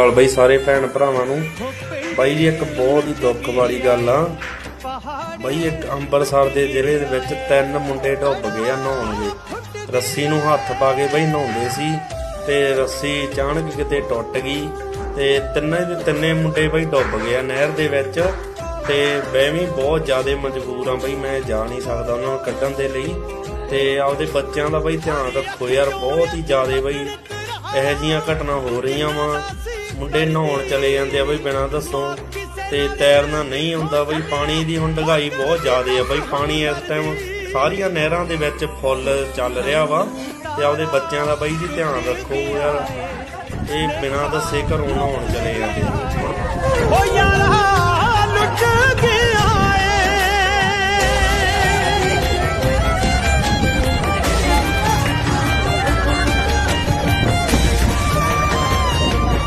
ਨਾਲ ਬਈ ਸਾਰੇ ਭੈਣ ਭਰਾਵਾਂ ਨੂੰ। ਬਾਈ ਜੀ, ਇੱਕ ਬਹੁਤ ਹੀ ਦੁੱਖ ਵਾਲੀ ਗੱਲ ਆ। ਬਾਈ, ਇੱਕ ਅੰਮ੍ਰਿਤਸਰ ਦੇ ਜ਼ਿਲ੍ਹੇ ਦੇ ਵਿੱਚ ਤਿੰਨ ਮੁੰਡੇ ਡੁੱਬ ਗਏ ਆ ਨਹਾਉਣਗੇ ਰੱਸੀ ਨੂੰ ਹੱਥ ਪਾ ਕੇ ਬਈ ਨਹਾਉਂਦੇ ਸੀ ਤੇ ਰੱਸੀ ਅਚਾਨਕ ਕਿਤੇ ਟੁੱਟ ਗਈ ਤੇ ਤਿੰਨੇ ਦੇ ਤਿੰਨੇ ਮੁੰਡੇ ਬਈ ਡੁੱਬ ਗਏ ਆ ਨਹਿਰ ਦੇ ਵਿੱਚ ਤੇ ਮੈਂ ਵੀ ਬਹੁਤ ਜ਼ਿਆਦਾ ਮਜਬੂਰ ਆ ਬਈ, ਮੈਂ ਜਾ ਨਹੀਂ ਸਕਦਾ ਉਹਨਾਂ ਨੂੰ ਕੱਢਣ ਦੇ ਲਈ। ਤੇ ਆਪਦੇ ਬੱਚਿਆਂ ਦਾ ਬਈ ਧਿਆਨ ਰੱਖੋ ਯਾਰ, ਬਹੁਤ ਹੀ ਜ਼ਿਆਦਾ ਬਈ ਇਹੋ ਜੀਆਂ ਘਟਨਾ ਹੋ ਰਹੀਆਂ ਵਾ। ਮੁੰਡੇ ਨਹਾਉਣ ਚਲੇ ਜਾਂਦੇ ਆ ਬਈ ਬਿਨਾਂ ਦੱਸੋ। ਤੇ ਤੈਰਨਾ ਨਹੀਂ ਹੁੰਦਾ ਬਈ, ਪਾਣੀ ਦੀ ਹੁਣ ਡਗਾਈ ਬਹੁਤ ਜ਼ਿਆਦਾ ਆ ਬਈ। ਪਾਣੀ ਇਸ ਟਾਈਮ ਸਾਰੀਆਂ ਨਹਿਰਾਂ ਦੇ ਵਿੱਚ ਫੁੱਲ ਚੱਲ ਰਿਹਾ ਵਾ। ਤੇ ਆਪਦੇ ਬੱਚਿਆਂ ਦਾ ਬਈ ਜੀ ਧਿਆਨ ਰੱਖੋ ਯਾਰ। ਇਹ ਬਿਨਾਂ ਦੱਸੇ ਘਰੋਂ ਨਹਾਉਣ ਚਲੇ ਜਾਂਦੇ ਆ।